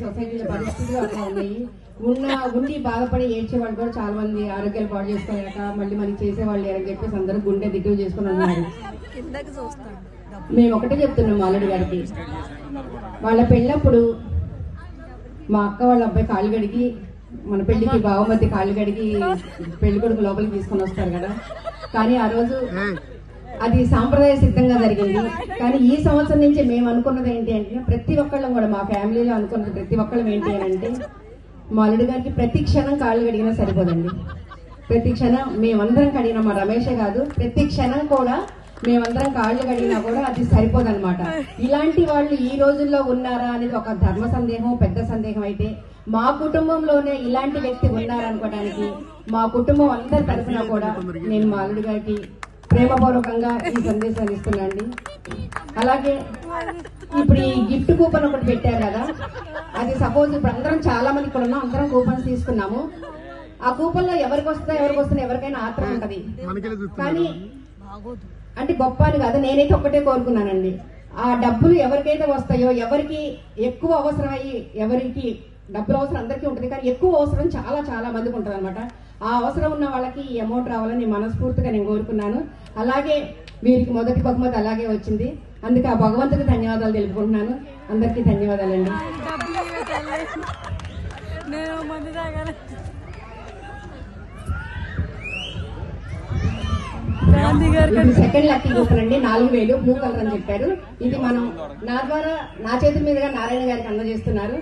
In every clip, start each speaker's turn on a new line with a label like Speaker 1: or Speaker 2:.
Speaker 1: సొసైటీల పరిస్థితులు అట్లా ఉన్నాయి ఉన్న ఉండి బాధపడి ఏడ్చే వాళ్ళు కూడా చాలా మంది ఆరోగ్యాలు పాడు చేసుకోలేక మళ్ళీ మనకి చేసేవాళ్ళు లేరని చెప్పేసి అందరూ గుండె దిగులు చేసుకుని ఉన్నారు. మేము ఒకటే చెప్తున్నాం మాలడి గారికి. వాళ్ళ పెళ్ళప్పుడు మా అక్క వాళ్ళ అబ్బాయి కాళ్ళు గడిగి మన పెళ్ళికి బావమతి కాళ్ళు గడిగి పెళ్ళి కొడుకు లోపలికి తీసుకొని వస్తారు కదా. కానీ ఆ రోజు అది సాంప్రదాయ సిద్ధంగా జరిగింది. కానీ ఈ సంవత్సరం నుంచి మేము అనుకున్నది ఏంటి అంటే ప్రతి ఒక్కళ్ళం కూడా మా ఫ్యామిలీలో అనుకున్నది ప్రతి ఒక్కళ్ళం ఏంటి అని అంటే మా అల్లుడు గారికి ప్రతి క్షణం కాళ్ళు కడిగినా సరిపోదండి. ప్రతి క్షణం మేమందరం కడిగినా మా రమేషే కాదు ప్రతి క్షణం కూడా మేమందరం కాళ్ళు కడిగినా కూడా అది సరిపోదన్నమాట. ఇలాంటి వాళ్ళు ఈ రోజుల్లో ఉన్నారా అనేది ఒక ధర్మ సందేహం పెద్ద సందేహం అయితే మా కుటుంబంలోనే ఇలాంటి వ్యక్తి ఉన్నారనుకోవడానికి మా కుటుంబం అందరి తరఫున కూడా నేను మా అల్లుడు గారికి ప్రేమపూర్వకంగా ఈ సందేశాన్ని ఇస్తున్నాండి అలాగే ఇప్పుడు ఈ గిఫ్ట్ కూపన్ ఒకటి పెట్టారు కదా అది సపోజ్ ఇప్పుడు అందరం చాలా మంది ఇక్కడ ఉన్నాం అందరం కూపన్స్ తీసుకున్నాము. ఆ కూపన్లో ఎవరికి వస్తుందో ఎవరికి వస్తుందో ఎవరికైనా ఆత్రం ఉంటది. కానీ
Speaker 2: బాగోదు.
Speaker 1: అంటే గొప్ప అని కాదు నేనైతే ఒక్కటే కోరుకున్నానండి. ఆ డబ్బులు ఎవరికైతే వస్తాయో ఎవరికి ఎక్కువ అవసరమయ్యి ఎవరికి డబ్బులు అవసరం అందరికీ ఉంటుంది కానీ ఎక్కువ అవసరం చాలా చాలా మందికి ఉంటుంది అనమాట ఆ అవసరం ఉన్న వాళ్ళకి ఈ అమౌంట్ రావాలని మనస్ఫూర్తిగా నేను కోరుకున్నాను. అలాగే వీరికి మొదటి బహుమతి అలాగే వచ్చింది. అందుకే ఆ భగవంతుడికి ధన్యవాదాలు తెలుపుకుంటున్నాను. అందరికీ ధన్యవాదాలండి.
Speaker 2: గారు
Speaker 1: ఇది సెకండ్ లక్కీ అండి నాలుగు వేలు బ్లూ కలర్ అని చెప్పారు. ఇది మనం నా ద్వారా నా చేతుల మీదుగా నారాయణ గారికి అందజేస్తున్నారు.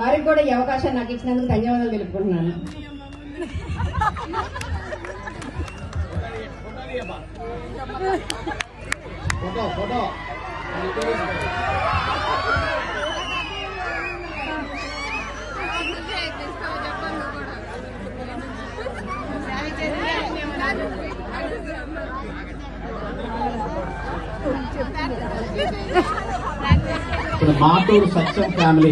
Speaker 1: వారికి కూడా ఈ అవకాశాన్ని నాకు ఇచ్చినందుకు ధన్యవాదాలు తెలుపుకుంటున్నాను.
Speaker 3: ఇప్పుడు మాటూరు సత్యం ఫ్యామిలీ